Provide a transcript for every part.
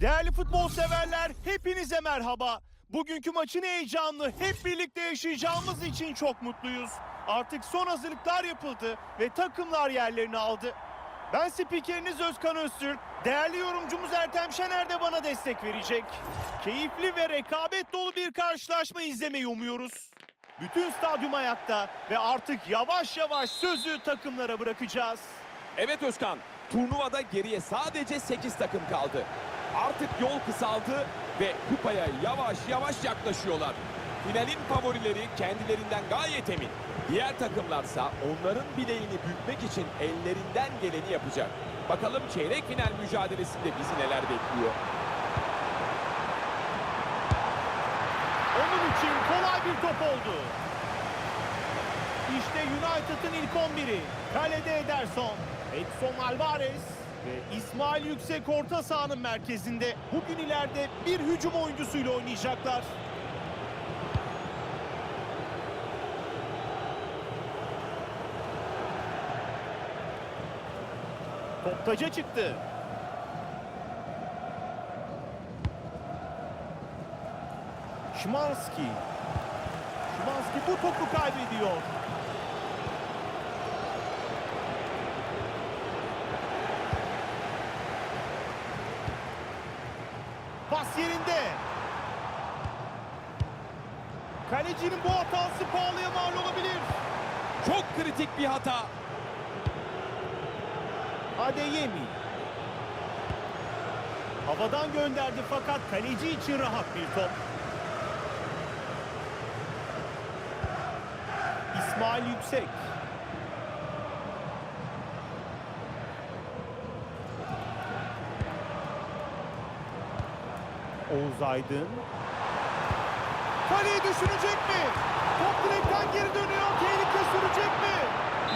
Değerli futbol severler, hepinize merhaba. Bugünkü maçın heyecanını hep birlikte yaşayacağımız için çok mutluyuz. Artık son hazırlıklar yapıldı ve takımlar yerlerini aldı. Ben spikeriniz Özkan Öztürk, değerli yorumcumuz Ertem Şener de bana destek verecek. Keyifli ve rekabet dolu bir karşılaşma izlemeyi umuyoruz. Bütün stadyum ayakta ve artık yavaş yavaş sözü takımlara bırakacağız. Evet Özkan, turnuvada geriye sadece 8 takım kaldı. Artık yol kısaldı ve kupaya yavaş yavaş yaklaşıyorlar. Finalin favorileri kendilerinden gayet emin. Diğer takımlarsa onların bileğini bükmek için ellerinden geleni yapacak. Bakalım çeyrek final mücadelesinde bizi neler bekliyor. Onun için kolay bir top oldu. İşte United'ın ilk 11'i. Kalede Ederson, Edson Alvarez İsmail Yüksek orta sahanın merkezinde. Bugün ileride bir hücum oyuncusuyla oynayacaklar. Top taca çıktı. Şimanski. Şimanski bu topu kaybediyor. Pas yerinde. Kalecinin bu hatası pahalıya mal olabilir. Çok kritik bir hata. Adeyemi. Havadan gönderdi fakat kaleci için rahat bir top. İsmail Yüksek. Oğuz Aydın. Kaleyi düşünecek mi? Top direkten geri dönüyor. Tehlike sürecek mi?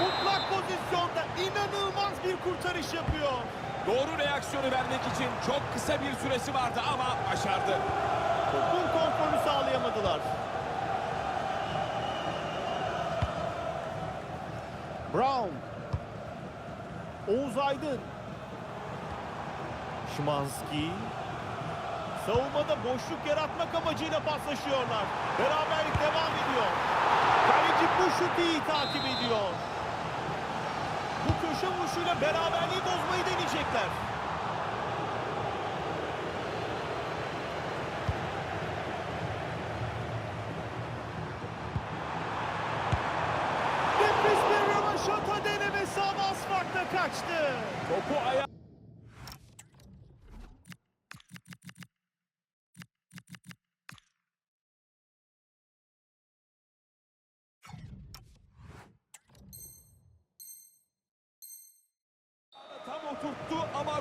Mutlak pozisyonda inanılmaz bir kurtarış yapıyor. Doğru reaksiyonu vermek için çok kısa bir süresi vardı ama başardı. Topun kontrolü sağlayamadılar. Brown. Oğuz Aydın. Şimanski. Savunmada boşluk yaratmak amacıyla paslaşıyorlar. Beraberlik devam ediyor. Kaleci bu şutu iyi takip ediyor. Bu köşe vuruşuyla beraberliği bozmayı deneyecekler. Nefis bir rövaşata denemesi ama az farkla kaçtı. Topu aya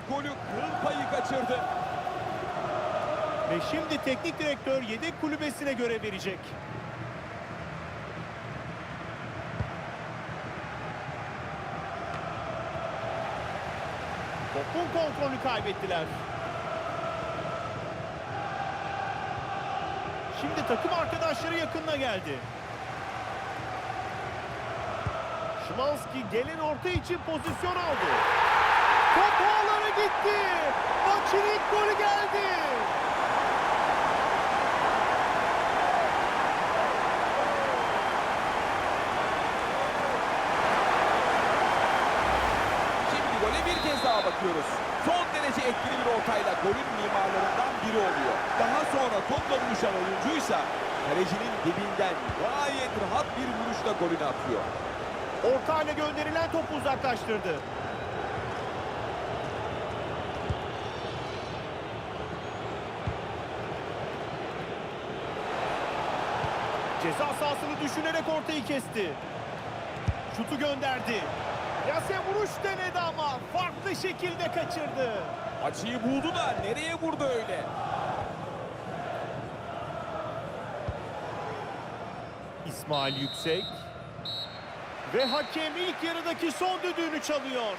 golü kıl payı kaçırdı. Ve şimdi teknik direktör yedek kulübesine görev verecek. Topun kontrolünü kaybettiler. Şimdi takım arkadaşları yakınına geldi. Şimanski gelen orta için pozisyon aldı. Top ağlara gitti. Maçın ilk golü geldi. Şimdi gole bir kez daha bakıyoruz. Son derece etkili bir ortayla golün mimarlarından biri oluyor. Daha sonra topla buluşan oyuncuysa kalecinin dibinden gayet rahat bir vuruşla golünü atıyor. Ortayla gönderilen topu uzaklaştırdı. Ceza sahasını düşünerek ortayı kesti. Şutu gönderdi. Yase vuruş denedi ama farklı şekilde kaçırdı. Açıyı buldu da nereye vurdu öyle? İsmail Yüksek. Ve hakem ilk yarıdaki son düdüğünü çalıyor.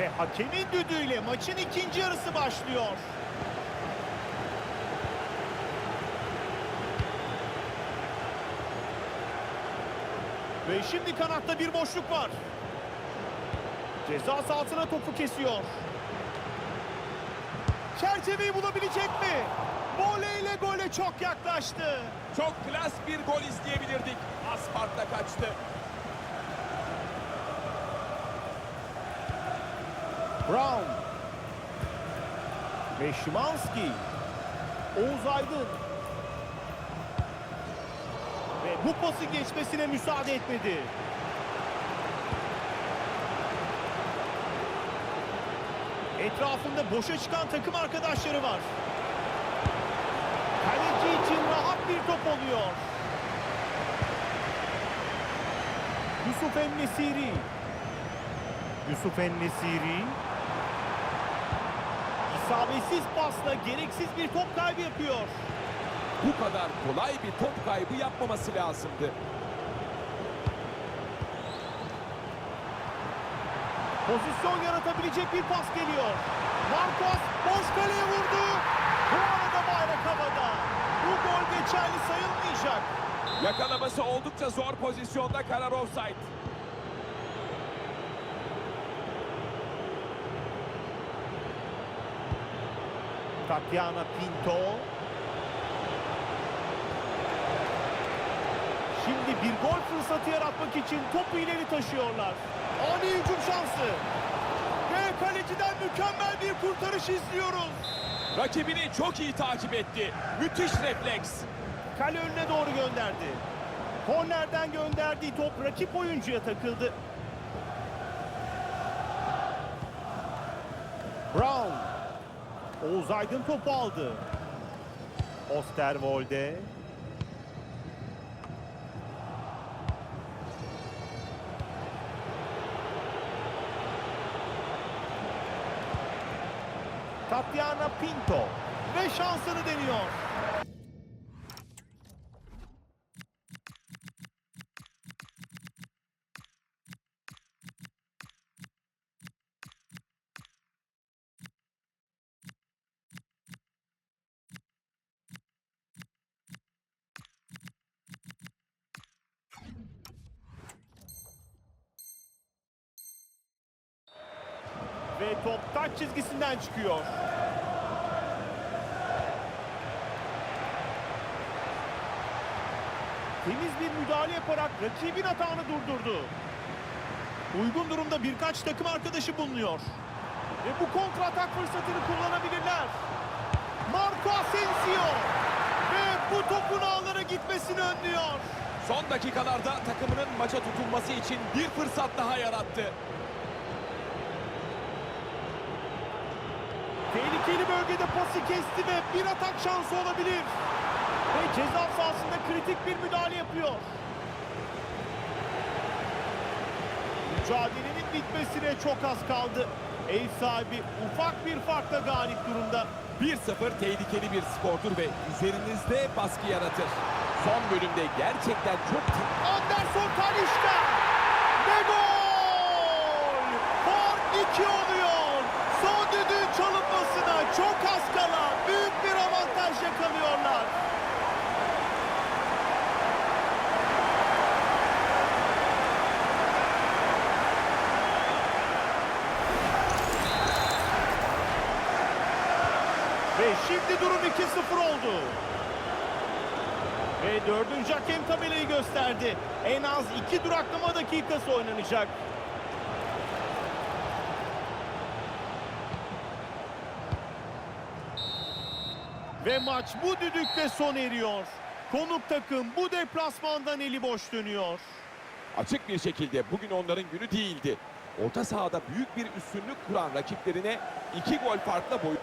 Ve hakemin düdüğüyle maçın ikinci yarısı başlıyor. Ve şimdi kanatta bir boşluk var. Ceza sahasına topu kesiyor. Çerçeveyi bulabilecek mi? Voleyle gole çok yaklaştı. Çok klas bir gol izleyebilirdik. Asparta kaçtı. Brown. Ve Şimanski. Oğuz Aydın. Ve bu pası geçmesine müsaade etmedi. Etrafında boşa çıkan takım arkadaşları var. Kaleci için rahat bir top oluyor. Yusuf Ennesiri. Yusuf Ennesiri. İsabetsiz pasla gereksiz bir top kaybı yapıyor. Bu kadar kolay bir top kaybı yapmaması lazımdı. Pozisyon yaratabilecek bir pas geliyor. Marcos boş kaleye vurdu. Bu arada bayrak havada. Bu gol geçerli sayılmayacak. Yakalaması oldukça zor pozisyonda karar offside. Tatiana Pinto. Şimdi bir gol fırsatı yaratmak için topu ileri taşıyorlar. Ani hücum şansı. Ve kaleciden mükemmel bir kurtarış izliyoruz. Rakibini çok iyi takip etti. Müthiş refleks. Kale önüne doğru gönderdi. Kornerden gönderdiği top rakip oyuncuya takıldı. Brown. Oğuz Aydın topu aldı. Osterwolde. Tatiana Pinto ve şansını deniyor. Top taç çizgisinden çıkıyor. Temiz bir müdahale yaparak rakibin hatanı durdurdu. Uygun durumda birkaç takım arkadaşı bulunuyor. Ve bu kontra atak fırsatını kullanabilirler. Marco Asensio. Ve bu topun ağlara gitmesini önlüyor. Son dakikalarda takımının maça tutunması için bir fırsat daha yarattı. Tehlikeli bölgede pası kesti ve bir atak şansı olabilir. Ve ceza sahasında kritik bir müdahale yapıyor. Mücadelenin bitmesine çok az kaldı. Ev sahibi ufak bir farkla galip durumda. 1-0 tehlikeli bir skordur ve üzerinizde baskı yaratır. Son bölümde gerçekten çok Anderson Talişka ve gol! Fark 2 oluyor. Son düdüğün çalınmasına çok az kala büyük bir avantaj yakalıyorlar. Ve şimdi durum 2-0 oldu. Ve dördüncü hakem tabelayı gösterdi. En az iki duraklama dakikası oynanacak. Ve maç bu düdükle sona eriyor. Konuk takım bu deplasmandan eli boş dönüyor. Açık bir şekilde bugün onların günü değildi. Orta sahada büyük bir üstünlük kuran rakiplerine iki gol farkla boy...